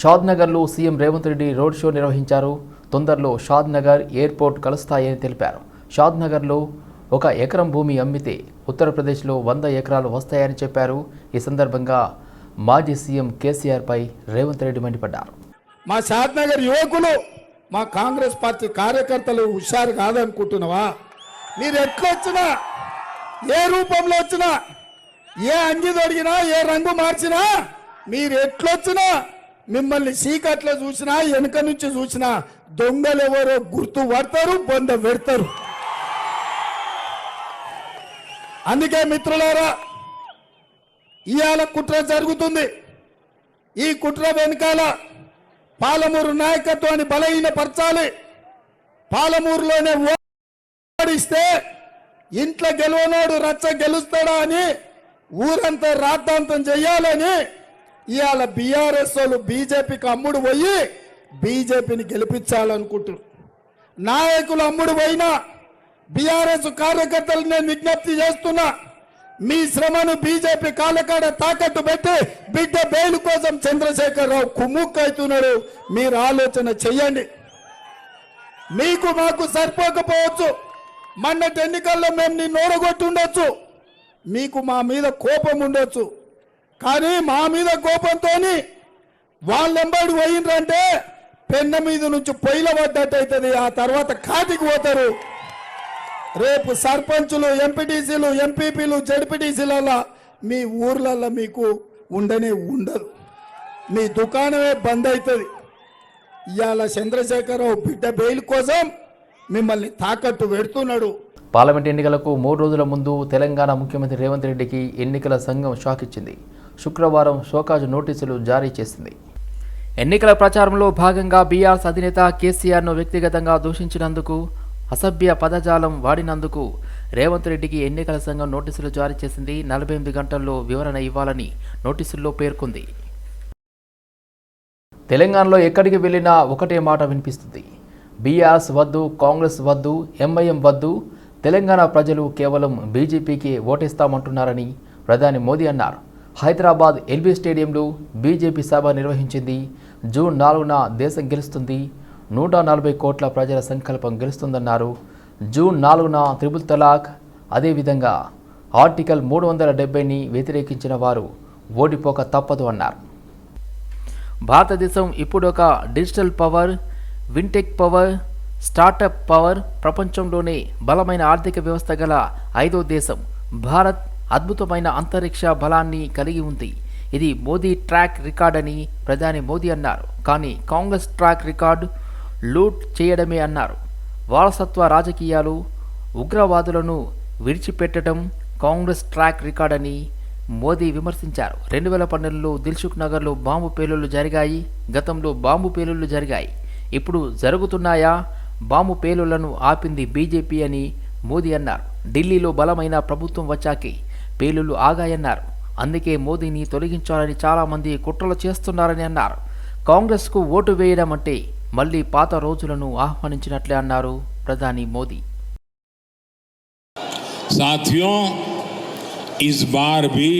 షాద్నగర్లో CM Revanth Reddy road show నిర్వహించారు. తొందరలో Shadnagar airport కలుస్తాయని తెలిపారు. షాద్నగర్లో ఒక ఎకరం భూమి అమ్మితే ఉత్తరప్రదేశ్లో వంద ఎకరాలు వస్తాయని చెప్పారు. ఈ సందర్భంగా మాజీ సీఎం కేసీఆర్పై రేవంత్ రెడ్డి మండిపడ్డారు. మా షాద్నగర్ యువకులు మా కాంగ్రెస్ పార్టీ కార్యకర్తలు హుషారు కాదనుకుంటున్నావా? మీరు ఎట్లొచ్చినా ఏ రూపంలో వచ్చినా ఏ అంగి తొడిగినా ఏ రంగు మార్చినా మీరు ఎట్లొచ్చినా మిమ్మల్ని చీకట్లో చూసినా వెనుక నుంచి చూసినా దొంగలు ఎవరో గుర్తు పడతారు బొంద పెడతారు. అందుకే మిత్రులారా ఇవాళ కుట్ర జరుగుతుంది. ఈ కుట్ర వెనకాల పాలమూరు నాయకత్వాన్ని బలహీనపరచాలి. పాలమూరులోనే ఓడిస్తే ఇంట్లో గెలవనోడు రచ్చ గెలుస్తాడా అని ఊరంతా రాద్ధాంతం చెయ్యాలని ఇవాళ బీఆర్ఎస్ వాళ్ళు బీజేపీకి అమ్ముడు పోయి బీజేపీని గెలిపించాలనుకుంటున్నారు. నాయకులు అమ్ముడు పోయినా బీఆర్ఎస్ కార్యకర్తలు నేను విజ్ఞప్తి చేస్తున్నా మీ శ్రమను బీజేపీ కాలకాడ తాకట్టు పెట్టి బిడ్డ బెయిల్ కోసం చంద్రశేఖరరావు కుమ్ముక్కు అవుతున్నాడు మీరు ఆలోచన చెయ్యండి. మీకు మాకు సరిపోకపోవచ్చు మొన్నటి ఎన్నికల్లో మేము నిన్ను ఓడగొట్టుండొచ్చు మీకు మా మీద కోపం ఉండొచ్చు. కానీ మా మీద కోపంతో వాళ్ళెంబడి పోయిండ్రంటే పెన్న మీద నుంచి పొయ్యిల పడ్డట్టు అవుతుంది ఆ తర్వాత కాటికి పోతారు. రేపు సర్పంచులు ఎంపీటీసీలు ఎంపీపీలు జడ్పీటీసీలలో మీ ఊర్లలో మీకు ఉండనే ఉండదు. మీ దుకాణమే బంద్ అవుతుంది ఇవాళ చంద్రశేఖరరావు బిడ్డ బెయిల్ కోసం మిమ్మల్ని తాకట్టు పెడుతున్నాడు. పార్లమెంట్ ఎన్నికలకు మూడు రోజుల ముందు తెలంగాణ ముఖ్యమంత్రి రేవంత్ రెడ్డికి ఎన్నికల సంఘం షాక్ ఇచ్చింది శుక్రవారం షోకాజు నోటీసులు జారీ చేసింది. ఎన్నికల ప్రచారంలో భాగంగా బీఆర్ఎస్ అధినేత కేసీఆర్ను వ్యక్తిగతంగా దూషించినందుకు అసభ్య పదజాలం వాడినందుకు రేవంత్ రెడ్డికి ఎన్నికల సంఘం నోటీసులు జారీ చేసింది. నలభై ఎనిమిది గంటల్లో వివరణ ఇవ్వాలని నోటీసుల్లో పేర్కొంది. తెలంగాణలో ఎక్కడికి వెళ్ళినా ఒకటే మాట వినిపిస్తుంది. బీఆర్ఎస్ వద్దు కాంగ్రెస్ వద్దు ఎంఐఎం వద్దు తెలంగాణ ప్రజలు కేవలం బీజేపీకి ఓటేస్తామంటున్నారని ప్రధాని మోదీ అన్నారు. హైదరాబాద్ ఎల్బీ స్టేడియంలో బీజేపీ సభ నిర్వహించింది. జూన్ నాలుగున దేశం గెలుస్తుంది. నూట నలభై కోట్ల ప్రజల సంకల్పం గెలుస్తుందన్నారు. జూన్ నాలుగున త్రిబుల్ తలాక్ అదేవిధంగా ఆర్టికల్ మూడు వందల డెబ్బైని వ్యతిరేకించిన వారు ఓడిపోక తప్పదు అన్నారు. భారతదేశం ఇప్పుడు ఒక digital power fintech power startup power ప్రపంచంలోనే బలమైన ఆర్థిక వ్యవస్థ గల ఐదో దేశం భారత్. అద్భుతమైన అంతరిక్ష బలాన్ని కలిగి ఉంది. ఇది మోదీ ట్రాక్ రికార్డ్ అని ప్రధాని మోదీ అన్నారు. కానీ కాంగ్రెస్ ట్రాక్ రికార్డు లూట్ చేయడమే అన్నారు. వారసత్వ రాజకీయాలు ఉగ్రవాదులను విడిచిపెట్టడం కాంగ్రెస్ ట్రాక్ రికార్డ్ అని మోదీ విమర్శించారు. రెండు వేల పన్నెండులో దిల్సుఖ్ నగర్లో బాంబు పేలుళ్ళు జరిగాయి. గతంలో బాంబు పేలుళ్ళు జరిగాయి. ఇప్పుడు జరుగుతున్నాయా? బాంబు పేలుళ్ళను ఆపింది బీజేపీ అని మోదీ అన్నారు. ఢిల్లీలో బలమైన ప్రభుత్వం వచ్చాకే పేలుళ్లు ఆగాయన్నారు అందుకే మోదీని తొలగించాలని చాలామంది కుట్రలు చేస్తున్నారని అన్నారు కాంగ్రెస్కు ఓటు వేయడం అంటే మళ్ళీ పాత రోజులను ఆహ్వానించినట్లే అన్నారు ప్రధాని మోదీ साथियों इस बार भी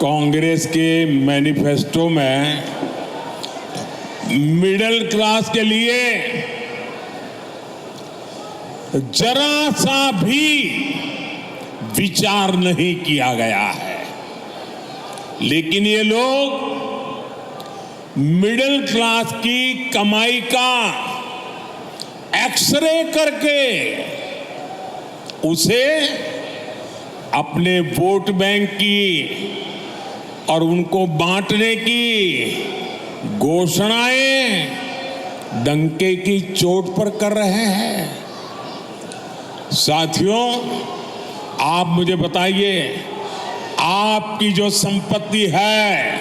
कांग्रेस के मैनिफेस्टो में मिडिल क्लास के लिए जरा सा भी विचार नहीं किया गया है। लेकिन ये लोग मिडिल क्लास की कमाई का एक्सरे करके उसे अपने वोट बैंक की और उनको बांटने की घोषणाएँ डंके की चोट पर कर रहे हैं। साथियों आप मुझे बताइए, आपकी जो संपत्ति है,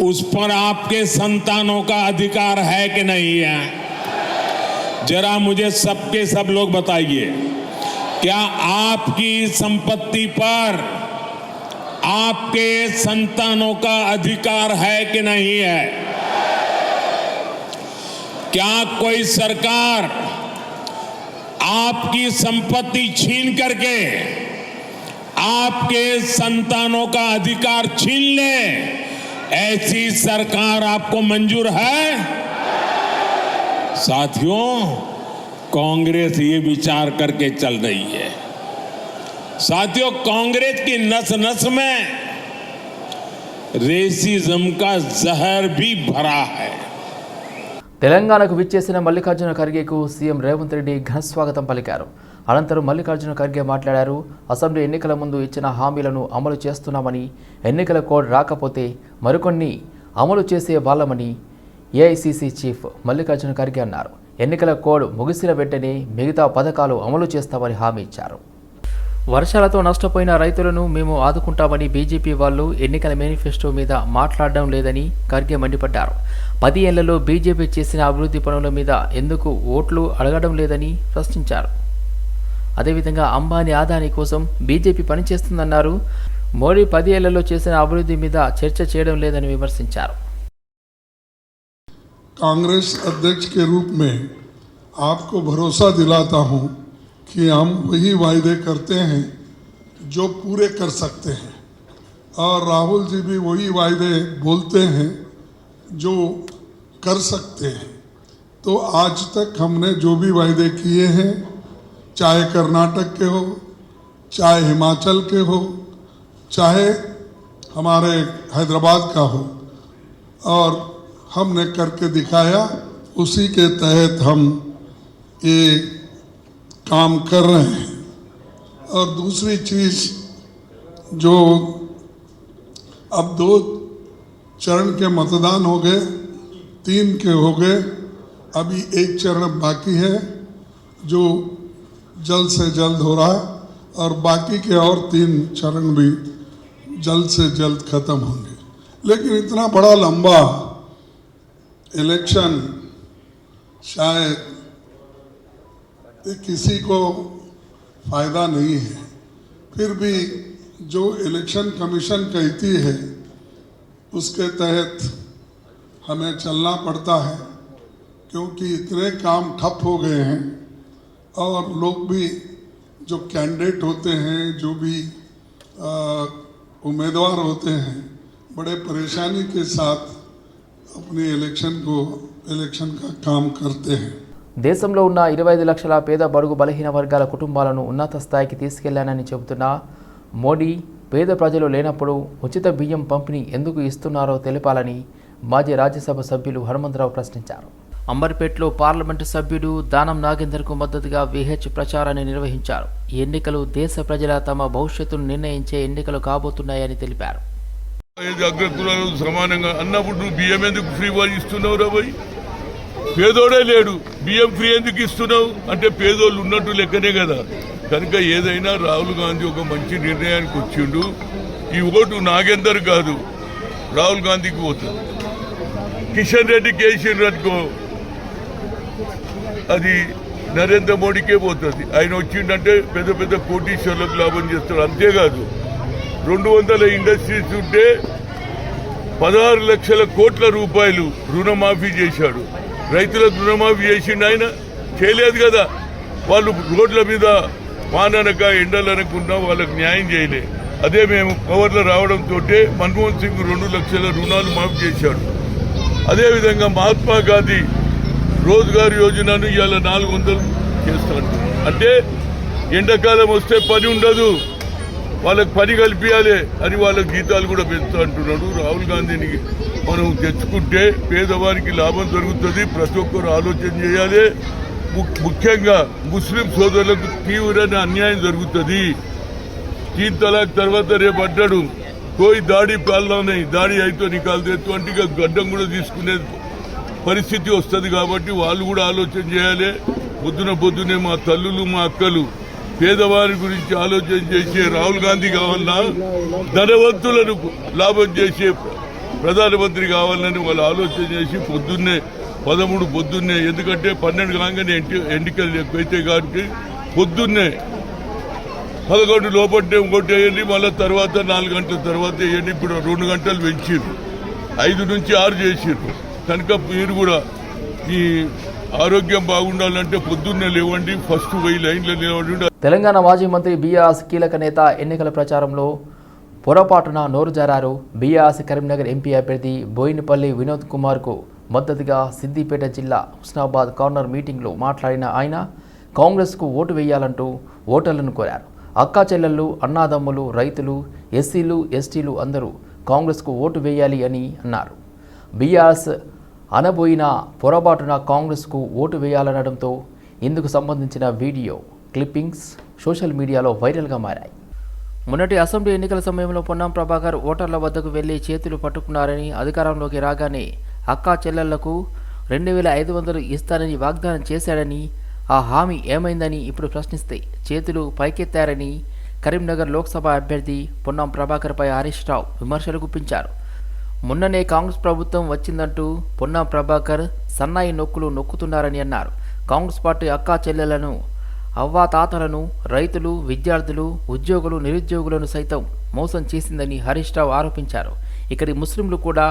उस पर आपके संतानों का अधिकार है कि नहीं है? जरा मुझे सबके सब लोग बताइए, क्या आपकी संपत्ति पर आपके संतानों का अधिकार है कि नहीं है? क्या कोई सरकार आपकी संपत्ति छीन करके आपके संतानों का अधिकार छीन ले। ऐसी सरकार आपको मंजूर है? साथियों, कांग्रेस ये विचार करके चल रही है। साथियों, कांग्रेस की नस नस में रेसिज्म का जहर भी भरा है। తెలంగాణకు విచ్చేసిన మల్లికార్జున ఖర్గేకు సీఎం రేవంత్ రెడ్డి ఘనస్వాగతం పలికారు. అనంతరం మల్లికార్జున ఖర్గే మాట్లాడారు. అసెంబ్లీ ఎన్నికల ముందు ఇచ్చిన హామీలను అమలు చేస్తున్నామని ఎన్నికల కోడ్ రాకపోతే మరికొన్ని అమలు చేసే వాళ్ళమని ఏఐసిసి చీఫ్ మల్లికార్జున ఖర్గే అన్నారు. ఎన్నికల కోడ్ ముగిసిన వెంటనే మిగతా పథకాలు అమలు చేస్తామని హామీ ఇచ్చారు. వర్షాలతో నష్టపోయిన రైతులను మేము ఆదుకుంటామని బీజేపీ వాళ్ళు ఎన్నికల మేనిఫెస్టో మీద మాట్లాడడం లేదని ఖర్గే మండిపడ్డారు పది ఏళ్లలో బీజేపీ చేసిన అభివృద్ధి పనుల మీద ఎందుకు ఓట్లు అడగడం లేదని ప్రశ్నించారు అదేవిధంగా అంబానీ ఆదాని కోసం బీజేపీ పనిచేస్తుందన్నారు మోడీ పది ఏళ్లలో చేసిన అభివృద్ధి మీద చర్చ చేయడం లేదని విమర్శించారు कांग्रेस अध्यक्ष के रूप में आपको भरोसा दिलाता हूं कि हम वही वायदे करते हैं जो पूरे कर सकते हैं। और राहुल जी भी वही वायदे बोलते हैं जो कर सकते हैं। तो आज तक हमने जो भी वायदे किए हैं, चाहे कर्नाटक के हो, चाहे हिमाचल के हो, चाहे हमारे हैदराबाद का हो, और हमने करके दिखाया, उसी के तहत हम ये काम कर रहे हैं। और दूसरी चीज़ जो अब दो चरण के मतदान हो गए, तीन के हो गए, अभी एक चरण बाकी है, जो जल्द से जल्द हो रहा है, और बाकी के और तीन चरण भी जल्द से जल्द खत्म होंगे। लेकिन इतना बड़ा लंबा इलेक्शन शायद ये किसी को फ़ायदा नहीं है। फिर भी जो इलेक्शन कमीशन कहती है, उसके तहत हमें चलना पड़ता है, क्योंकि इतने काम ठप हो गए हैं और लोग भी जो कैंडिडेट होते हैं, जो भी उम्मीदवार होते हैं, बड़े परेशानी के साथ अपने इलेक्शन को, इलेक्शन का काम करते हैं। దేశంలో ఉన్న ఇరవై ఐదు లక్షల పేద బడుగు బలహీన వర్గాల కుటుంబాలను ఉన్నత స్థాయికి తీసుకెళ్ళానని చెబుతున్న మోడీ పేద ప్రజలు లేనప్పుడు ఉచిత బియ్యం పంపిణీ ఎందుకు ఇస్తున్నారో తెలపాలని మాజీ రాజ్యసభ సభ్యులు హనుమంతరావు ప్రశ్నించారు. అంబర్పేటలో పార్లమెంటు సభ్యుడు దానం నాగేందర్కు మద్దతుగా విహెచ్ ప్రచారాన్ని నిర్వహించారు. ఈ ఎన్నికలు దేశ ప్రజల తమ భవిష్యత్తును నిర్ణయించే ఎన్నికలు కాబోతున్నాయని తెలిపారు. సమానంగా అన్నప్పుడు బియ్యం ఎందుకు ఫ్రీ ఇస్తున్నావు రాబోయ్ పేదోడే లేడు. బియ్యం ఫ్రీ ఎందుకు ఇస్తున్నావు? అంటే పేదోళ్ళు ఉన్నట్టు లెక్కనే కదా. కనుక ఏదైనా రాహుల్ గాంధీ ఒక మంచి నిర్ణయానికి వచ్చిండు. ఈ ఓటు నాగేందర్ కాదు రాహుల్ గాంధీకి పోతుంది. కిషన్ రెడ్డికి వేసిండ్రు అనుకో అది నరేంద్ర మోడీకే పోతుంది. ఆయన వచ్చిండంటే పెద్ద పెద్ద కోటీశ్వర్లకు లాభం చేస్తాడు. అంతేకాదు రెండు వందల ఇండస్ట్రీస్ ఉంటే పదహారు లక్షల కోట్ల రూపాయలు రుణమాఫీ చేశాడు. రైతులకు రుణమాఫీ చేసిండు ఆయన. చేయలేదు కదా. వాళ్ళు రోడ్ల మీద వాననక ఎండలనకున్నా వాళ్ళకు న్యాయం చేయలే. అదే మేము పవర్లో రావడంతో మన్మోహన్ సింగ్ రెండు లక్షల రుణాలు మాఫీ చేశాడు. అదేవిధంగా మహాత్మా గాంధీ రోజ్గార్ యోజనను ఇవాళ నాలుగు వందలు చేస్తాడు. అంటే ఎండాకాలం వస్తే పని ఉండదు. వాళ్ళకి పని కల్పించాలి అని వాళ్ళకి గీతాలు కూడా పెంచుతూ అంటున్నాడు రాహుల్ గాంధీని. మనం తెచ్చుకుంటే పేదవారికి లాభం జరుగుతుంది. ప్రతి ఒక్కరు ఆలోచన చేయాలి. ముఖ్యంగా ముస్లిం సోదరులకు తీవ్రమైన అన్యాయం జరుగుతుంది. తీన్ తలాక్ తర్వాత రేపు అంటాడు కోయి దాడి పాలన దాడి అయితే నికాల్ అటువంటిగా గడ్డం కూడా తీసుకునే పరిస్థితి వస్తుంది కాబట్టి వాళ్ళు కూడా ఆలోచన చేయాలి. పొద్దున పొద్దునే మా తల్లులు మా అక్కలు పేదవారి గురించి ఆలోచన చేసే రాహుల్ గాంధీ కావాలన్నా ధనవంతులను లాభం చేసే ప్రధానమంత్రి కావాలని వాళ్ళు ఆలోచన చేసి పొద్దున్నే పదమూడు పొద్దున్నే ఎందుకంటే పన్నెండు కాగానే ఎన్టీ ఎన్నికలు అయితే కాబట్టి పొద్దున్నే పదకొండు లోపట్టే ఇంకోటి వేయండి మళ్ళీ తర్వాత నాలుగు గంటల తర్వాత వేయండి ఇప్పుడు రెండు గంటలు పెంచారు ఐదు నుంచి ఆరు చేసారు కనుక మీరు కూడా ఈ ఆరోగ్యం బాగుండాలంటే పొద్దున్నే లేవండి ఫస్ట్ పోయి లైన్లో లేవండి. తెలంగాణ మాజీ మంత్రి బిఆర్ కీలక నేత ఎన్నికల ప్రచారంలో పొరపాటున నోరు జారారు. బీఆర్ఎస్ కరీంనగర్ ఎంపీ అభ్యర్థి బోయినపల్లి వినోద్ కుమార్కు మద్దతుగా సిద్దిపేట జిల్లా హుస్నాబాద్ కార్నర్ మీటింగ్లో మాట్లాడిన ఆయన కాంగ్రెస్కు ఓటు వేయాలంటూ ఓటర్లను కోరారు. అక్కా చెల్లెళ్ళు అన్నాదమ్ములు రైతులు ఎస్సీలు ఎస్టీలు అందరూ కాంగ్రెస్కు ఓటు వేయాలి అని అన్నారు. బీఆర్ఎస్ అనబోయిన పొరపాటున కాంగ్రెస్కు ఓటు వేయాలనడంతో ఇందుకు సంబంధించిన వీడియో క్లిప్పింగ్స్ సోషల్ మీడియాలో వైరల్గా మారాయి. మొన్నటి అసెంబ్లీ ఎన్నికల సమయంలో పొన్నం ప్రభాకర్ ఓటర్ల వద్దకు వెళ్ళి చేతులు పట్టుకున్నారని అధికారంలోకి రాగానే అక్కా చెల్లెళ్ళకు రెండు వేల ఐదు వందలు ఇస్తానని వాగ్దానం చేశాడని ఆ హామీ ఏమైందని ఇప్పుడు ప్రశ్నిస్తే చేతులు పైకెత్తారని కరీంనగర్ లోక్సభ అభ్యర్థి పొన్నం ప్రభాకర్పై హరీష్ రావు విమర్శలు గుప్పించారు. మొన్ననే కాంగ్రెస్ ప్రభుత్వం వచ్చిందంటూ పొన్నం ప్రభాకర్ సన్నాయి నొక్కులు నొక్కుతున్నారని అన్నారు. కాంగ్రెస్ పార్టీ అక్కా చెల్లెలను అవ్వాతాతలను రైతులు విద్యార్థులు ఉద్యోగులు నిరుద్యోగులను సైతం మోసం చేసిందని హరీష్ రావు ఆరోపించారు. ఇక్కడి ముస్లింలు కూడా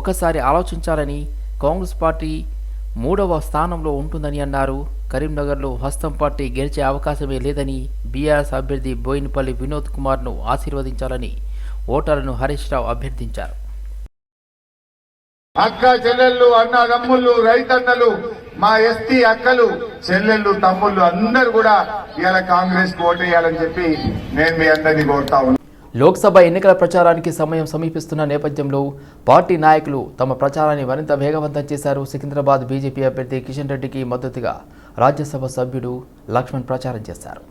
ఒకసారి ఆలోచించాలని కాంగ్రెస్ పార్టీ మూడవ స్థానంలో ఉంటుందని అన్నారు. కరీంనగర్లో హస్తం పార్టీ గెలిచే అవకాశమే లేదని బీఆర్ఎస్ అభ్యర్థి బోయినపల్లి వినోద్ కుమార్ను ఆశీర్వదించాలని ఓటర్లను హరీష్ రావు అభ్యర్థించారు. అక్క చెల్లెళ్ళు అన్నదమ్ముళ్ళు రైతన్నలు మా ఎస్టీ అక్కలు చెల్లెళ్ళు తమ్ముళ్ళు అందరూ కూడా ఇవాళ కాంగ్రెస్ ఓటేయాలని చెప్పి నేను మీ అందరినీ కోరుతా ఉన్నాను లోక్సభ ఎన్నికల ప్రచారానికి సమయం సమీపిస్తున్న నేపథ్యంలో పార్టీ నాయకులు తమ ప్రచారాన్ని మరింత వేగవంతం చేశారు. సికింద్రాబాద్ బీజేపీ అభ్యర్థి కిషన్ రెడ్డికి మద్దతుగా రాజ్యసభ సభ్యుడు లక్ష్మణ్ ప్రచారం చేశారు.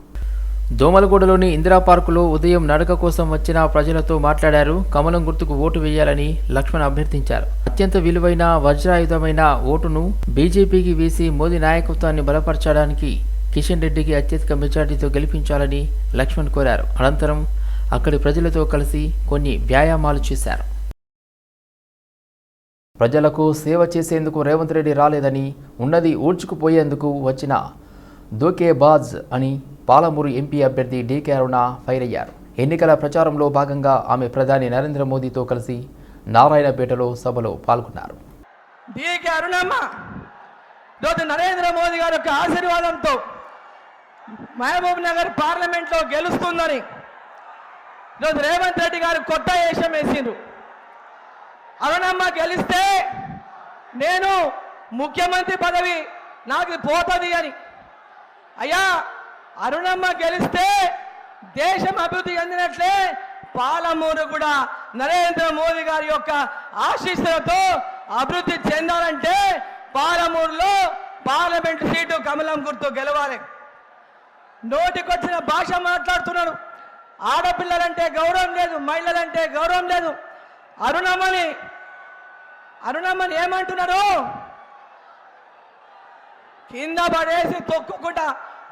దోమలగూడలోని ఇందిరా పార్కులో ఉదయం నడక కోసం వచ్చిన ప్రజలతో మాట్లాడారు. కమలం గుర్తుకు ఓటు వేయాలని లక్ష్మణ్ అభ్యర్థించారు. అత్యంత విలువైన వజ్రాయుధమైన ఓటును బీజేపీకి వేసి మోదీ నాయకత్వాన్ని బలపరచడానికి కిషన్ రెడ్డికి అత్యధిక మెజార్టీతో గెలిపించాలని లక్ష్మణ్ కోరారు. అనంతరం అక్కడి ప్రజలతో కలిసి కొన్ని వ్యాయామాలు చేశారు. ప్రజలకు సేవ చేసేందుకు రేవంత్ రెడ్డి రాలేదని ఉన్నది ఊడ్చుకుపోయేందుకు వచ్చిన దోకేబాజ్ అని పాలమూరు ఎంపీ అభ్యర్థి డీకే అరుణ ఫైర్ అయ్యారు. ఎన్నికల ప్రచారంలో భాగంగా ఆమె ప్రధాని నరేంద్ర మోదీతో కలిసి నారాయణపేటలో సభలో పాల్గొన్నారు. డీకే అరుణమ్మ ఈరోజు నరేంద్ర మోదీ గారి యొక్క ఆశీర్వాదంతో మహబూబ్ నగర్ పార్లమెంట్లో గెలుస్తుందని ఈరోజు రేవంత్ రెడ్డి గారు కొత్త వేషం వేసిండ్రు. అరుణమ్మ గెలిస్తే నేను ముఖ్యమంత్రి పదవి నాకు పోతుంది అని. అయ్యా అరుణమ్మ గెలిస్తే దేశం అభివృద్ధి చెందినట్లే పాలమూరు కూడా నరేంద్ర మోదీ గారి యొక్క ఆశీస్సులతో అభివృద్ధి చెందాలంటే పాలమూరులో పార్లమెంట్ సీటు కమలం గుర్తు గెలవాలి. నోటికొచ్చిన భాష మాట్లాడుతున్నాడు. ఆడపిల్లలంటే గౌరవం లేదు మహిళలంటే గౌరవం లేదు. అరుణమ్మని అరుణమ్మని ఏమంటున్నారు కింద పడేసి తొక్కుకుంటా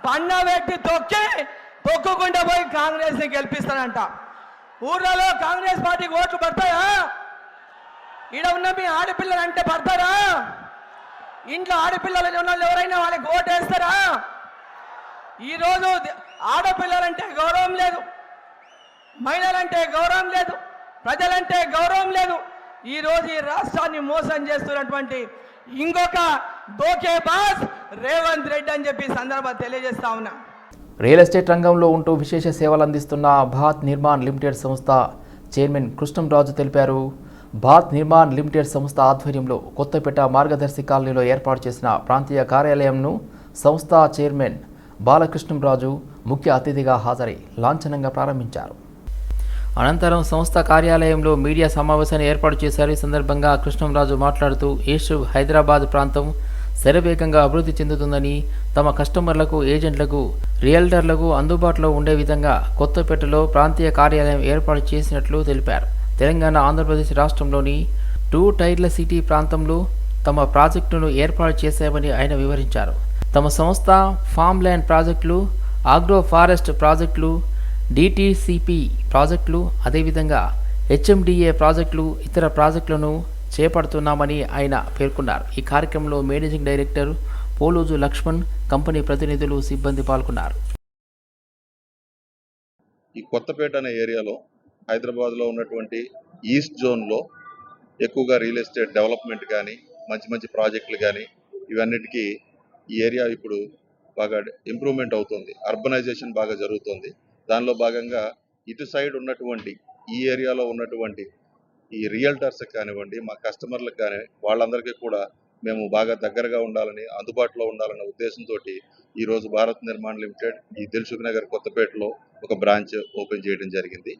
పండ పెట్టి తొక్కి తొక్కుకుంటా పోయి కాంగ్రెస్ని గెలిపిస్తానంట ఊర్లలో కాంగ్రెస్ పార్టీకి ఓట్లు పడతాయా? ఈడ ఉన్న మీ ఆడపిల్లలు అంటే పడతారా? ఇంట్లో ఆడపిల్లలు ఉన్న వాళ్ళు ఎవరైనా వాళ్ళకి ఓటు వేస్తారా? ఈరోజు ఆడపిల్లలంటే గౌరవం లేదు. మహిళలంటే గౌరవం లేదు. ప్రజలంటే గౌరవం లేదు. ఈరోజు ఈ రాష్ట్రాన్ని మోసం చేస్తున్నటువంటి ఇంకొక దోకే బాస్ రేవంత్ రెడ్డి అని చెప్పి సందర్భం తెలియజేస్తా ఉన్నా. రియల్ ఎస్టేట్ రంగంలో ఉంటూ విశేష సేవలు అందిస్తున్న భారత్ నిర్మాణ్ లిమిటెడ్ సంస్థ చైర్మన్ కృష్ణంరాజు తెలిపారు. భారత్ నిర్మాణ్ లిమిటెడ్ సంస్థ ఆధ్వర్యంలో కొత్తపేట మార్గదర్శి కాలనీలో ఏర్పాటు చేసిన ప్రాంతీయ కార్యాలయంను సంస్థ చైర్మన్ బాలకృష్ణంరాజు ముఖ్య అతిథిగా హాజరై లాంఛనంగా ప్రారంభించారు. అనంతరం సంస్థ కార్యాలయంలో మీడియా సమావేశాన్ని ఏర్పాటు చేశారు. ఈ సందర్భంగా కృష్ణంరాజు మాట్లాడుతూ ఏషు హైదరాబాద్ ప్రాంతం శరవేగంగా అభివృద్ధి చెందుతుందని తమ కస్టమర్లకు ఏజెంట్లకు రియల్టర్లకు అందుబాటులో ఉండే విధంగా కొత్తపేటలో ప్రాంతీయ కార్యాలయం ఏర్పాటు చేసినట్లు తెలిపారు. తెలంగాణ ఆంధ్రప్రదేశ్ రాష్ట్రంలోని టూ టైర్ల సిటీ ప్రాంతంలో తమ ప్రాజెక్టును ఏర్పాటు చేశామని ఆయన వివరించారు. తమ సంస్థ ఫామ్ ల్యాండ్ ప్రాజెక్టులు ఆగ్రో ఫారెస్ట్ ప్రాజెక్టులు డిటిసిపి ప్రాజెక్టులు అదేవిధంగా హెచ్ఎండిఏ ప్రాజెక్టులు ఇతర ప్రాజెక్టులను చేపడుతున్నామని ఆయన పేర్కొన్నారు. ఈ కార్యక్రమంలో managing director Poluju Lakshman company ప్రతినిధులు సిబ్బంది పాల్గొన్నారు. ఈ కొత్తపేట అనే ఏరియాలో హైదరాబాద్లో ఉన్నటువంటి ఈస్ట్ జోన్లో ఎక్కువగా రియల్ ఎస్టేట్ డెవలప్మెంట్ కానీ మంచి మంచి ప్రాజెక్టులు కానీ ఇవన్నిటికీ ఈ ఏరియా ఇప్పుడు బాగా ఇంప్రూవ్మెంట్ అవుతుంది. అర్బనైజేషన్ బాగా జరుగుతుంది. దానిలో భాగంగా ఇటు సైడ్ ఉన్నటువంటి ఈ ఏరియాలో ఉన్నటువంటి ఈ రియల్టర్స్కి కానివ్వండి మా కస్టమర్లకు కానీ వాళ్ళందరికీ కూడా మేము బాగా దగ్గరగా ఉండాలని అందుబాటులో ఉండాలనే ఉద్దేశంతో ఈరోజు భారత్ నిర్మాణ్ లిమిటెడ్ ఈ దిల్సుఖ్ నగర్ కొత్తపేటలో ఒక బ్రాంచ్ ఓపెన్ చేయడం జరిగింది.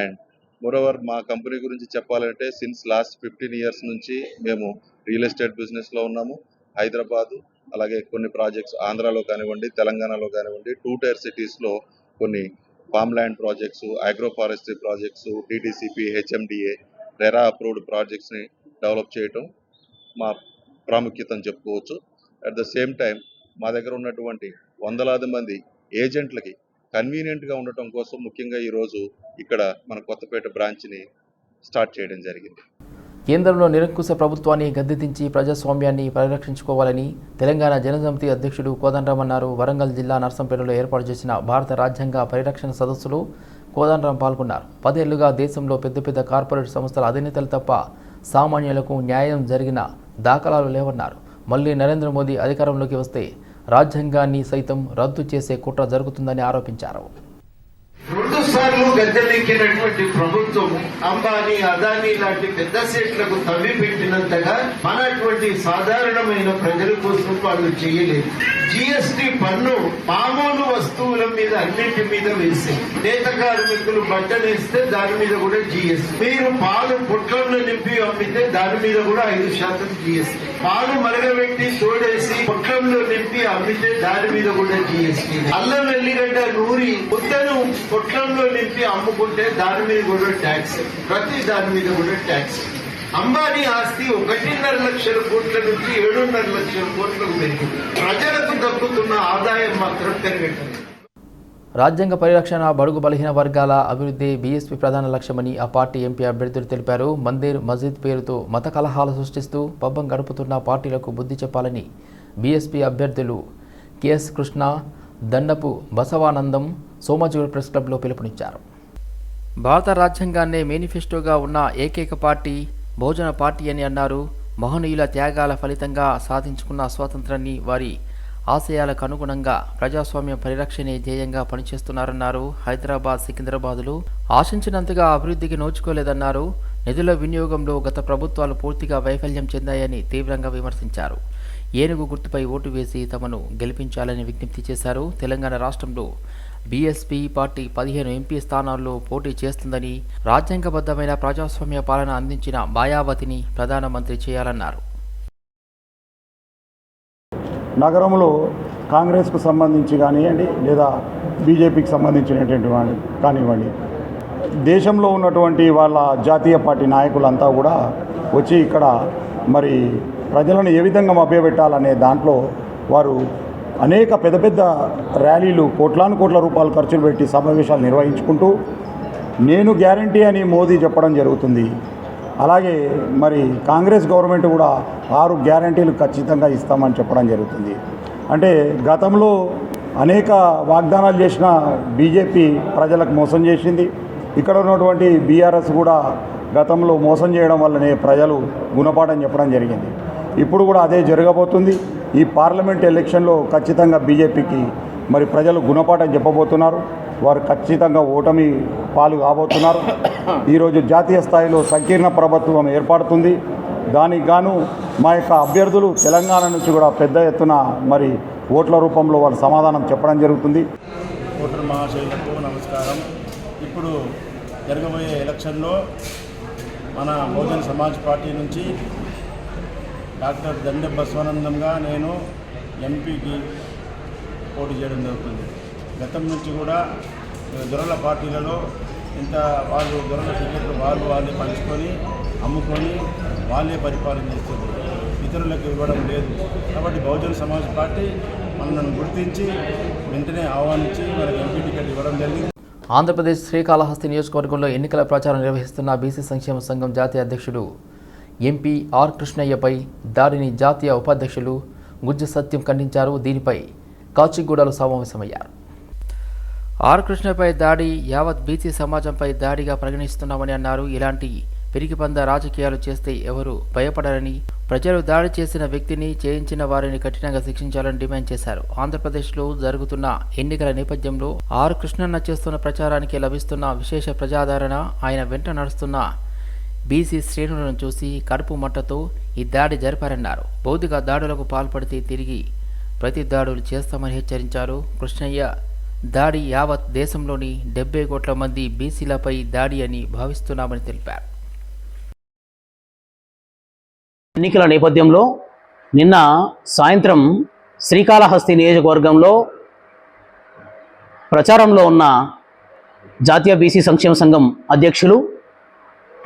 అండ్ మోరోవర్ మా కంపెనీ గురించి చెప్పాలంటే సిన్స్ లాస్ట్ ఫిఫ్టీన్ ఇయర్స్ నుంచి మేము రియల్ ఎస్టేట్ బిజినెస్లో ఉన్నాము. హైదరాబాదు అలాగే కొన్ని ప్రాజెక్ట్స్ ఆంధ్రాలో కానివ్వండి తెలంగాణలో కానివ్వండి టూ టైర్ సిటీస్లో కొన్ని farm land projects agro forestry projects TTCP HMDA RERA approved ప్రాజెక్ట్స్ని develop చేయటం మా ప్రాముఖ్యతను చెప్పుకోవచ్చు. అట్ ద సేమ్ టైం మా దగ్గర ఉన్నటువంటి వందలాది మంది ఏజెంట్లకి కన్వీనియంట్గా ఉండటం కోసం ముఖ్యంగా ఈరోజు ఇక్కడ మన కొత్తపేట బ్రాంచ్ని స్టార్ట్ చేయడం జరిగింది. కేంద్రంలో నిరంకుశ ప్రభుత్వాన్ని గద్దెదించి ప్రజాస్వామ్యాన్ని పరిరక్షించుకోవాలని తెలంగాణ జనసమితి అధ్యక్షుడు కోదండరాం అన్నారు వరంగల్ జిల్లా నర్సంపేటలో ఏర్పాటు చేసిన భారత రాజ్యాంగ పరిరక్షణ సదస్సులో కోదండరాం పాల్గొన్నారు. పదేళ్ళుగా దేశంలో పెద్ద పెద్ద కార్పొరేట్ సంస్థల అధినేతలు తప్ప సామాన్యులకు న్యాయం జరిగిన దాఖలాలు లేవన్నారు. మళ్ళీ నరేంద్ర మోదీ అధికారంలోకి వస్తే రాజ్యాంగాన్ని సైతం రద్దు చేసే కుట్ర జరుగుతుందని ఆరోపించారు. సార్లు గద్దెనెక్కినటువంటి ప్రభుత్వం అంబానీ అదానీ లాంటి పెద్ద సెట్లకు తవ్వి పెట్టినంతగా మనటువంటి సాధారణమైన ప్రజల కోసం వాళ్ళు చేయలేదు. జిఎస్టి పన్ను మామూలు వస్తువుల మీద అన్నింటి మీద వేసే. నేత కార్మికులు బట్టనేస్తే దాని మీద కూడా జిఎస్టి మీరు పాలు పొట్లంలో నింపి అమ్మితే దాని మీద కూడా ఐదు శాతం జిఎస్టి పాలు మరగబెట్టి తోడేసి పొట్లంలో నింపి అమ్మితే దాని మీద కూడా జిఎస్టి అల్లం వెల్లిగడ్డ నూరి ముద్దను పొట్లంలో నింపి అమ్ముకుంటే దాని మీద కూడా ట్యాక్స్. ప్రతి దాని మీద కూడా ట్యాక్స్. అంబానీ ఆస్తి ఒకటిన్నర లక్షల కోట్ల నుంచి ఏడున్నర లక్షల కోట్లకు పెరిగింది. ప్రజలకు దక్కుతున్న ఆదాయం మాత్రం పెరగట్లేదు రాజ్యాంగ పరిరక్షణ బడుగు బలహీన వర్గాల అభివృద్ధి బీఎస్పీ ప్రధాన లక్ష్యమని ఆ పార్టీ ఎంపీ అభ్యర్థులు తెలిపారు. మందిర్ మసీద్ పేరుతో మత కలహాలు సృష్టిస్తూ పబ్బం గడుపుతున్న పార్టీలకు బుద్ధి చెప్పాలని బీఎస్పీ అభ్యర్థులు కెఎస్ కృష్ణ దండపు బసవానందం సోమాజిగూడ ప్రెస్ క్లబ్లో పిలుపునిచ్చారు. భారత రాజ్యాంగాన్నే మేనిఫెస్టోగా ఉన్న ఏకైక పార్టీ బహుజన పార్టీ అని అన్నారు. మహనీయుల త్యాగాల ఫలితంగా సాధించుకున్న స్వాతంత్రాన్ని వారి ఆశయాలకు అనుగుణంగా ప్రజాస్వామ్య పరిరక్షణే ధ్యేయంగా పనిచేస్తున్నారన్నారు హైదరాబాద్ సికింద్రాబాదులు. ఆశించినంతగా అభివృద్ధికి నోచుకోలేదన్నారు. నిధుల వినియోగంలో గత ప్రభుత్వాలు పూర్తిగా వైఫల్యం చెందాయని తీవ్రంగా విమర్శించారు. ఏనుగు గుర్తుపై ఓటు వేసి తమను గెలిపించాలని విజ్ఞప్తి చేశారు. తెలంగాణ రాష్ట్రంలో బీఎస్పీ పార్టీ పదిహేను ఎంపీ స్థానాల్లో పోటీ చేస్తుందని రాజ్యాంగబద్ధమైన ప్రజాస్వామ్య పాలన అందించిన మాయావతిని ప్రధానమంత్రి చేయాలన్నారు. నగరంలో కాంగ్రెస్కు సంబంధించి కానివ్వండి లేదా బీజేపీకి సంబంధించినటువంటి కానివ్వండి దేశంలో ఉన్నటువంటి వాళ్ళ జాతీయ పార్టీ నాయకులంతా కూడా వచ్చి ఇక్కడ మరి ప్రజలను ఏ విధంగా మభ్యపెట్టాలనే దాంట్లో వారు అనేక పెద్ద పెద్ద ర్యాలీలు కోట్లాను కోట్ల రూపాయలు ఖర్చులు పెట్టి సమావేశాలు నిర్వహించుకుంటూ నేను గ్యారంటీ అని మోదీ చెప్పడం జరుగుతుంది. అలాగే మరి కాంగ్రెస్ గవర్నమెంట్ కూడా ఆరు గ్యారంటీలు ఖచ్చితంగా ఇస్తామని చెప్పడం జరుగుతుంది. అంటే గతంలో అనేక వాగ్దానాలు చేసిన బీజేపీ ప్రజలకు మోసం చేసింది. ఇక్కడ ఉన్నటువంటి బీఆర్ఎస్ కూడా గతంలో మోసం చేయడం వల్లనే ప్రజలు గుణపాఠం చెప్పడం జరిగింది. ఇప్పుడు కూడా అదే జరగబోతుంది. ఈ పార్లమెంట్ ఎలక్షన్లో ఖచ్చితంగా బీజేపీకి మరి ప్రజలు గుణపాఠం చెప్పబోతున్నారు. వారు ఖచ్చితంగా ఓటమి పాలు కాబోతున్నారు. ఈరోజు జాతీయ స్థాయిలో సంకీర్ణ ప్రభుత్వం ఏర్పడుతుంది. దానికి గాను మా యొక్క అభ్యర్థులు తెలంగాణ నుంచి కూడా పెద్ద ఎత్తున మరి ఓట్ల రూపంలో వాళ్ళు సమాధానం చెప్పడం జరుగుతుంది. ఓటర్ మహాశైలకు నమస్కారం. ఇప్పుడు జరగబోయే ఎలక్షన్లో మన బహుజన సమాజ్ పార్టీ నుంచి డాక్టర్ దండె బసవానందంగా నేను ఎంపీకి పోటీ చేయడం జరుగుతుంది. గతం నుంచి కూడా దొరల పార్టీలలో ఇంత వాళ్ళు దొరల టికెట్లు వాళ్ళు వాళ్ళే పంచుకొని అమ్ముకొని వాళ్ళే పరిపాలన చేస్తుంది. ఇతరులకు ఇవ్వడం లేదు. కాబట్టి బహుజన సమాజ్ పార్టీ మనల్ని గుర్తించి వెంటనే ఆహ్వానించి మనకు ఎంపీ టికెట్ ఇవ్వడం జరిగింది. ఆంధ్రప్రదేశ్ శ్రీకాళహస్తి నియోజకవర్గంలో ఎన్నికల ప్రచారం నిర్వహిస్తున్న బీసీ సంక్షేమ సంఘం జాతీయ అధ్యక్షుడు ఎంపీ ఆర్ కృష్ణయ్యపై దాడిని జాతీయ ఉపాధ్యక్షులు గుజ్జ సత్యం ఖండించారు. దీనిపై కాచిగూడలో సమావేశమయ్యారు. ఆర్ కృష్ణపై దాడి యావత్ బీసీ సమాజంపై దాడిగా పరిగణిస్తున్నామని అన్నారు. ఇలాంటి పిరికిపంద రాజకీయాలు చేస్తే ఎవరు భయపడరని ప్రజలు దాడి చేసిన వ్యక్తిని చేయించిన వారిని కఠినంగా శిక్షించాలని డిమాండ్ చేశారు. ఆంధ్రప్రదేశ్లో జరుగుతున్న ఎన్నికల నేపథ్యంలో ఆర్ కృష్ణన్న చేస్తున్న ప్రచారానికి లభిస్తున్న విశేష ప్రజాదరణ ఆయన వెంట నడుస్తున్న బీసీ శ్రేణులను చూసి కడుపు మట్టతో ఈ దాడి జరిపారన్నారు. భౌతిక దాడులకు పాల్పడితే తిరిగి ప్రతి దాడులు చేస్తామని హెచ్చరించారు. కృష్ణయ్య దాడి యావత్ దేశంలోని డెబ్బై కోట్ల మంది బీసీలపై దాడి అని భావిస్తున్నామని తెలిపారు. ఎన్నికల నేపథ్యంలో నిన్న సాయంత్రం శ్రీకాళహస్తి నియోజకవర్గంలో ప్రచారంలో ఉన్న జాతీయ బీసీ సంక్షేమ సంఘం అధ్యక్షులు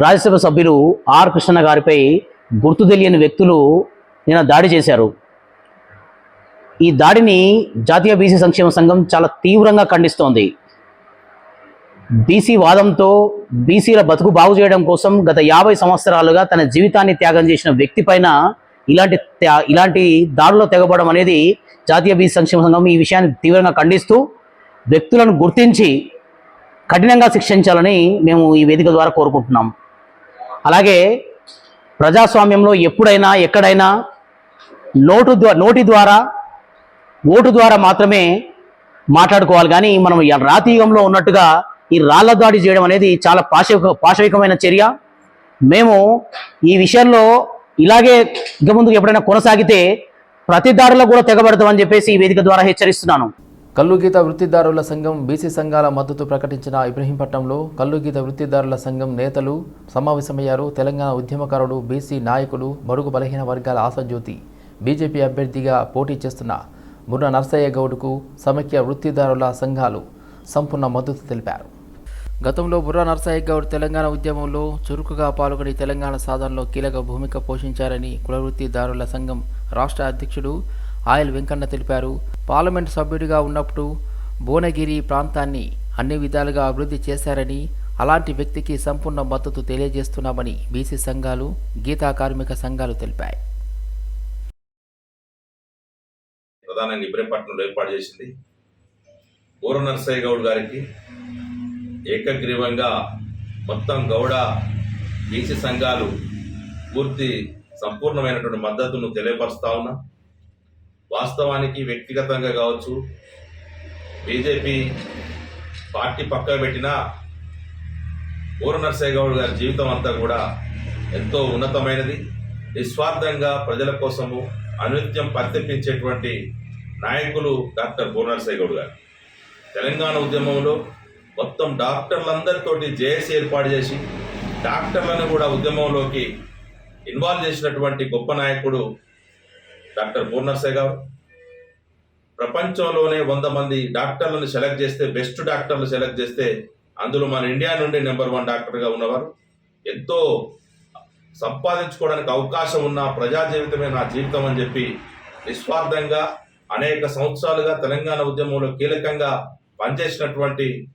రాజ్యసభ సభ్యులు ఆర్ కృష్ణ గారిపై గుర్తు తెలియని వ్యక్తులు నిన్న దాడి చేశారు. ఈ దాడిని జాతీయ బీసీ సంక్షేమ సంఘం చాలా తీవ్రంగా ఖండిస్తోంది. బీసీ వాదంతో బీసీల బతుకు బాగు చేయడం కోసం గత యాభై సంవత్సరాలుగా తన జీవితాన్ని త్యాగం చేసిన వ్యక్తి పైన ఇలాంటి త్యా- ఇలాంటి దాడుల్లో తెగబడడం అనేది జాతీయ బీసీ సంక్షేమ సంఘం ఈ విషయాన్ని తీవ్రంగా ఖండిస్తూ వ్యక్తులను గుర్తించి కఠినంగా శిక్షించాలని మేము ఈ వేదిక ద్వారా కోరుకుంటున్నాం. అలాగే ప్రజాస్వామ్యంలో ఎప్పుడైనా ఎక్కడైనా నోటు నోటి ద్వారా ఓటు ద్వారా మాత్రమే మాట్లాడుకోవాలి. కానీ మనం రాతీయుగంలో యుగంలో ఉన్నట్టుగా ఈ రాళ్ళ దాడి చేయడం అనేది చాలా పాశవిక పాశవికమైన చర్య. మేము ఈ విషయంలో ఇలాగే ఇక ముందుకు ఎప్పుడైనా కొనసాగితే ప్రతిదారిలో కూడా తెగబడతామని చెప్పేసి ఈ వేదిక ద్వారా హెచ్చరిస్తున్నాను. కల్లుగీత వృత్తిదారుల సంఘం బీసీ సంఘాల మద్దతు ప్రకటించిన ఇబ్రహీంపట్నంలో కల్లుగీత వృత్తిదారుల సంఘం నేతలు సమావేశమయ్యారు. తెలంగాణ ఉద్యమకారుడు బీసీ నాయకులు బడుగు బలహీన వర్గాల ఆశాజ్యోతి బీజేపీ అభ్యర్థిగా పోటీ చేస్తున్న బుర్ర నర్సయ్య గౌడ్కు సమైక్య వృత్తిదారుల సంఘాలు సంపూర్ణ మద్దతు తెలిపారు. గతంలో బుర్రా నర్సయ్య గౌడ్ తెలంగాణ ఉద్యమంలో చురుకుగా పాల్గొని తెలంగాణ సాధనలో కీలక భూమిక పోషించారని కులవృత్తిదారుల సంఘం రాష్ట్ర అధ్యక్షుడు ఆయల్ వెంకన్న తెలిపారు. పార్లమెంట్ సభ్యుడిగా ఉన్నప్పుడు భువనగిరి ప్రాంతాన్ని అన్ని విధాలుగా అభివృద్ధి చేశారని అలాంటి వ్యక్తికి సంపూర్ణ మద్దతు తెలియజేస్తున్నామని బీసీ సంఘాలు గీతా కార్మిక సంఘాలు తెలిపాయి. ప్రధానంగా ఇబ్రహీంపట్నంలో ఏర్పాటు చేసింది. బోర నరసయ్య గౌడ్ గారికి ఏకగ్రీవంగా మొత్తం గౌడ బీసీ సంఘాలు పూర్తి సంపూర్ణమైనటువంటి మద్దతును తెలియపరుస్తా ఉన్నా. వాస్తవానికి వ్యక్తిగతంగా కావచ్చు బీజేపీ పార్టీ పక్కన పెట్టిన పూర్వ నర్సయ్యగౌడ్ గారి జీవితం అంతా కూడా ఎంతో ఉన్నతమైనది. నిస్వార్థంగా ప్రజల కోసము అనునిత్యం పరితపించేటువంటి నాయకులు డాక్టర్ పూర్ణరసయ్య గౌడ్ గారు. తెలంగాణ ఉద్యమంలో మొత్తం డాక్టర్లందరితోటి జేఏసీ ఏర్పాటు చేసి డాక్టర్లను కూడా ఉద్యమంలోకి ఇన్వాల్వ్ చేసినటువంటి గొప్ప నాయకుడు డాక్టర్ పూర్ణరసయ్య గారు. ప్రపంచంలోనే వంద మంది డాక్టర్లను సెలెక్ట్ చేస్తే బెస్ట్ డాక్టర్లు సెలెక్ట్ చేస్తే అందులో మన ఇండియా నుండి నెంబర్ వన్ డాక్టర్గా ఉన్నవారు. ఎంతో సంపాదించుకోవడానికి అవకాశం ఉన్న ప్రజా జీవితమే నా జీవితం అని చెప్పి నిస్వార్థంగా అనేక సంవత్సరాలుగా తెలంగాణ ఉద్యమంలో కీలకంగా పనిచేసినటువంటి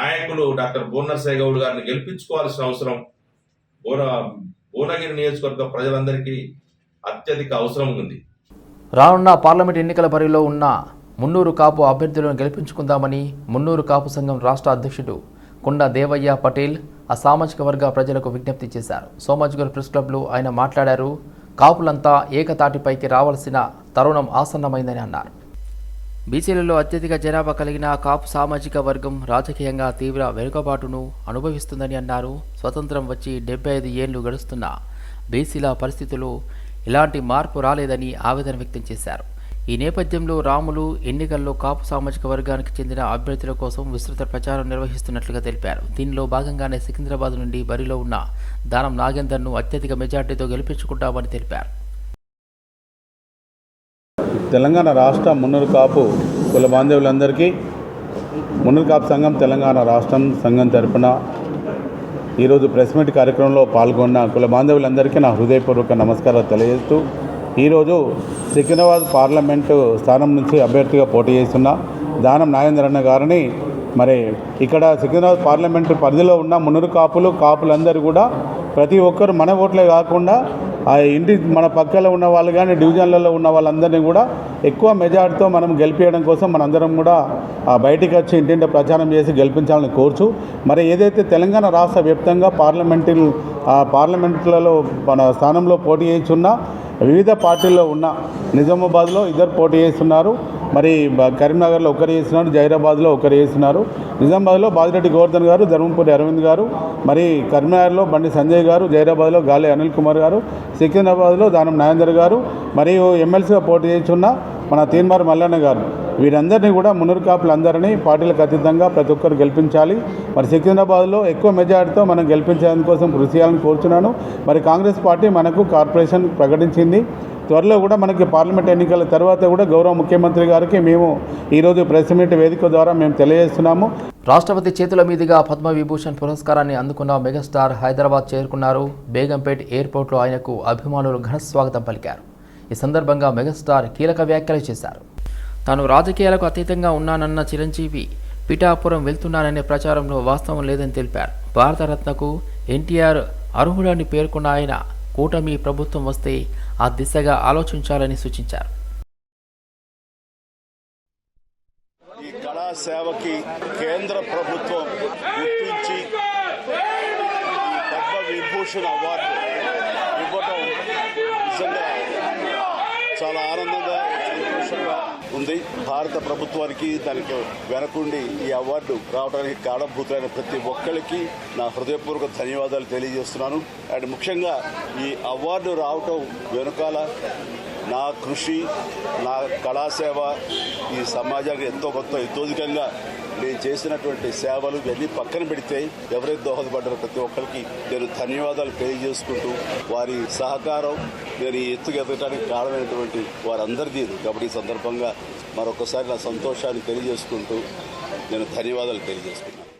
నాయకులు డాక్టర్ భువనర్సయ్య గౌడ్ గారిని గెలిపించుకోవాల్సిన అవసరం. భువన భువనగిరి నియోజకవర్గ ప్రజలందరికీ అత్యధిక అవసరం ఉంది. రానున్న పార్లమెంట్ ఎన్నికల పరిధిలో ఉన్న మున్నూరు కాపు అభ్యర్థులను గెలిపించుకుందామని మున్నూరు కాపు సంఘం రాష్ట్ర అధ్యక్షుడు కుండ దేవయ్య పటేల్ ఆ సామాజిక వర్గ ప్రజలకు విజ్ఞప్తి చేశారు. సోమాజిగర్ ప్రెస్ క్లబ్లో ఆయన మాట్లాడారు. కాపులంతా ఏకతాటిపైకి రావాల్సిన తరుణం ఆసన్నమైందని అన్నారు. బీసీలలో అత్యధిక జనాభా కలిగిన కాపు సామాజిక వర్గం రాజకీయంగా తీవ్ర వెనుకబాటును అనుభవిస్తుందని అన్నారు. స్వతంత్రం వచ్చి డెబ్బై ఐదు ఏళ్ళు గడుస్తున్న బీసీల పరిస్థితులు ఇలాంటి మార్పు రాలేదని ఆవేదన వ్యక్తం చేశారు. ఈ నేపథ్యంలో రాములు ఎన్నికల్లో కాపు సామాజిక వర్గానికి చెందిన అభ్యర్థుల కోసం విస్తృత ప్రచారం నిర్వహిస్తున్నట్లుగా తెలిపారు. దీనిలో భాగంగానే సికింద్రాబాద్ నుండి బరిలో ఉన్న దానం నాగేందర్ను అత్యధిక మెజార్టీతో గెలిపించుకుంటామని తెలిపారు. తెలంగాణ రాష్ట్ర మున్నూరు కాపు కుల బాంధవులందరికీ మున్నూరు కాపు సంఘం తెలంగాణ రాష్ట్రం సంఘం తరపున ఈరోజు ప్రెస్ మీట్ కార్యక్రమంలో పాల్గొన్న కుల బాంధవులందరికీ నా హృదయపూర్వక నమస్కారాలు తెలియజేస్తూ ఈరోజు సికింద్రాబాద్ పార్లమెంటు స్థానం నుంచి అభ్యర్థిగా పోటీ చేస్తున్న దానం నాగేంద్రన్న గారిని మరి ఇక్కడ సికింద్రాబాద్ పార్లమెంటు పరిధిలో ఉన్న మునురు కాపులు కాపులందరూ కూడా ప్రతి ఒక్కరు మన ఓట్లే కాకుండా ఆ ఇంటి మన పక్కలో ఉన్న వాళ్ళు కానీ డివిజన్లలో ఉన్న వాళ్ళందరినీ కూడా ఎక్కువ మెజార్టీతో మనం గెలిపించడం కోసం మనందరం కూడా బయటికి వచ్చి ఇంటింటి ప్రచారం చేసి గెలిపించాలని కోరుచు. మరి ఏదైతే తెలంగాణ రాష్ట్ర వ్యాప్తంగా పార్లమెంటు పార్లమెంట్లలో మన స్థానంలో పోటీ చేస్తున్నా వివిధ పార్టీల్లో ఉన్న నిజామాబాద్లో ఇద్దరు పోటీ చేస్తున్నారు. మరి బ- కరీంనగర్లో ఒకరు చేస్తున్నారు జైరాబాద్లో ఒకరు చేస్తున్నారు. నిజామాబాద్లో బాదిరెడ్డి గోవర్ధన్ గారు ధర్మపురి అరవింద్ గారు మరి కరీంనగర్లో బండి సంజయ్ గారు జైరాబాద్లో గాలి అనిల్ కుమార్ గారు సికింద్రాబాద్లో దానం నాగేందర్ గారు మరియు ఎమ్మెల్సీగా పోటీ చేస్తున్న మన తీన్మార్ మల్లన్న గారు. వీరందరినీ కూడా మున్నూరు కాపులందరినీ పార్టీలకు అతీతంగా ప్రతి ఒక్కరు గెలిపించాలి. మరి సికింద్రాబాద్లో ఎక్కువ మెజార్టీతో మనం గెలిపించడం కోసం కృషి చేయాలని కోరుచున్నాను. మరి కాంగ్రెస్ పార్టీ మనకు కార్పొరేషన్ ప్రకటించింది. త్వరలో కూడా మనకి పార్లమెంట్ ఎన్నికల తర్వాత కూడా గౌరవ ముఖ్యమంత్రి గారికి మేము ఈరోజు ప్రెస్ మీట్ వేదిక ద్వారా మేము తెలియజేస్తున్నాము. రాష్ట్రపతి చేతుల మీదుగా పద్మవిభూషణ్ పురస్కారాన్ని అందుకున్న మెగాస్టార్ హైదరాబాద్ చేరుకున్నారు. బేగంపేట్ ఎయిర్పోర్ట్లో ఆయనకు అభిమానులు ఘన స్వాగతం పలికారు. ఈ సందర్భంగా మెగాస్టార్ కీలక వ్యాఖ్యలు చేశారు. తాను రాజకీయాలకు అతీతంగా ఉన్నానన్న చిరంజీవి పిఠాపురం వెళ్తున్నాననే ప్రచారంలో వాస్తవం లేదని తెలిపారు. భారతరత్నకు ఎన్టీఆర్ అర్హుడని పేర్కొన్న ఆయన కూటమి ప్రభుత్వం వస్తే ఆ దిశగా ఆలోచించాలని సూచించారు. ఈ కళా సేవకి కేంద్ర ప్రభుత్వం గుర్తించి పద్మ విభూషణ్ అవార్డు ఇవ్వటం నిజంగా చాలా ఆనందంగా ఉంది. భారత ప్రభుత్వానికి దానికి వెనకుండి ఈ అవార్డు రావడానికి కారణభూతులైన ప్రతి ఒక్కరికి నా హృదయపూర్వక ధన్యవాదాలు తెలియజేస్తున్నాను. అండ్ ముఖ్యంగా ఈ అవార్డు రావటం వెనుకాల నా కృషి నా కళాసేవ ఈ సమాజానికి ఎంతో కొంత ఇతోధికంగా నేను చేసినటువంటి సేవలు ఇవన్నీ పక్కన పెడితే ఎవరైతే దోహదపడ్డారో ప్రతి ఒక్కరికి నేను ధన్యవాదాలు తెలియజేసుకుంటూ వారి సహకారం నేను ఈ ఎత్తుకు ఎదగడానికి కారణమైనటువంటి వారందరిది కాబట్టి ఈ సందర్భంగా మరొకసారి నా సంతోషాన్ని తెలియజేసుకుంటూ నేను ధన్యవాదాలు తెలియజేసుకున్నాను